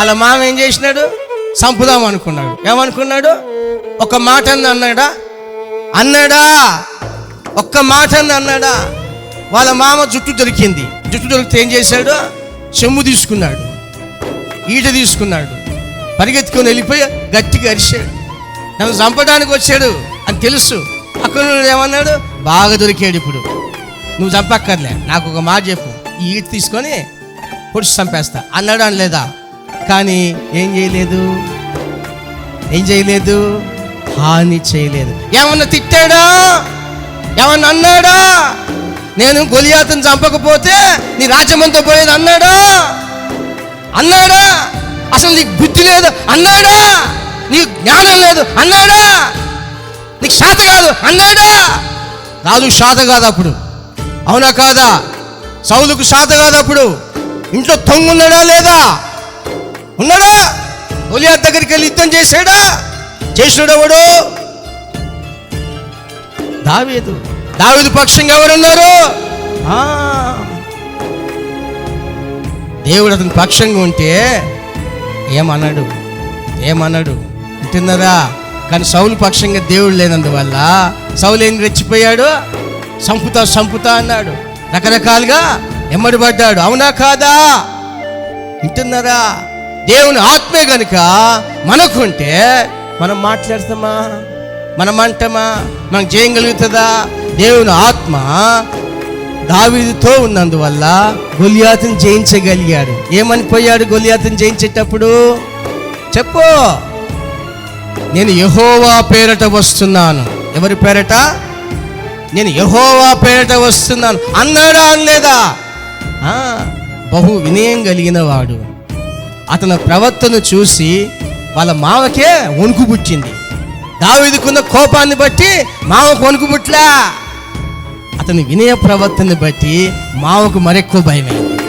వాళ్ళ మామ ఏం చేసినాడు? చంపుదాం అనుకున్నాడు. ఏమనుకున్నాడు? ఒక మాట అన్నాడా? అన్నాడా? ఒక్క మాట అన్నాడా? వాళ్ళ మామ జుట్టు దొరికింది. జుట్టు దొరికితే ఏం చేశాడు? చెమ్ము తీసుకున్నాడు. ఈట తీసుకున్నాడు. పరిగెత్తుకొని వెళ్ళిపోయి గట్టిగా అరిశాడు నన్ను చంపడానికి వచ్చాడు అని తెలుసు. అక్కడ ఏమన్నాడు? బాగా దొరికాడు ఇప్పుడు. నువ్వు చంపక్కర్లే. నాకు ఒక మాట చెప్పు. ఈ ఈట తీసుకొని పొడిచి చంపేస్తా. అన్నాడు అని లేదా? కానీ ఏం చేయలేదు? ఏం చేయలేదు? హాని చేయలేదు. ఏమన్నా తిట్టాడా? ఏమన్నా అన్నాడా? నేను గొలియాతను చంపకపోతే నీ రాజ్యమంతా పోయేది అన్నాడా? అన్నాడా? అసలు నీకు బుద్ధి లేదు. అన్నాడా? నీకు జ్ఞానం లేదు. అన్నాడా? నీకు శాత కాదు. అన్నాడా? రాజు శాత కాదు అప్పుడు. అవునా కాదా? సౌలుకు శాత కాదు అప్పుడు. ఇంట్లో తొంగున్నాడా లేదా? ఉన్నాడా? గొలియాత్ దగ్గరికి వెళ్ళి యుద్ధం చేశాడా? చేసినాడు ఎవడు దావీదు. దావీదు పక్షంగా ఎవరున్నారు? ఆ, దేవుడు అతని పక్షంగా ఉంటే ఏమన్నాడు? ఏమన్నాడు? వింటున్నారా? కానీ సౌలు పక్షంగా దేవుడు లేనందువల్ల సౌలు ఏం రెచ్చిపోయాడు? సంపుతా సంపుతా అన్నాడు. రకరకాలుగా ఎమ్మడి పడ్డాడు అవునా కాదా? వింటున్నారా? దేవుని ఆత్మే కనుక మనకుంటే మనం మాట్లాడతామా? మనం అంటామా? మనం చేయగలుగుతుందా దేవుని ఆత్మ దావీదుతో ఉన్నందువల్ల గొలియాతను జయించగలిగాడు. ఏమనిపోయాడు గొలియాతను జయించేటప్పుడు? చెప్పు. నేను యహోవా పేరట వస్తున్నాను. ఎవరి పేరట? నేను యహోవా పేరట వస్తున్నాను. అన్నాడా అనలేదా? బహు వినయం కలిగిన వాడు. అతని ప్రవర్తన చూసి వాళ్ళ మామకే వణుకు పుట్టింది. దావిదుకున్న కోపాన్ని బట్టి మామకు వణుకు పుట్లా. అతని వినయ ప్రవర్తనని బట్టి మామకు మరెక్కువ భయమైంది.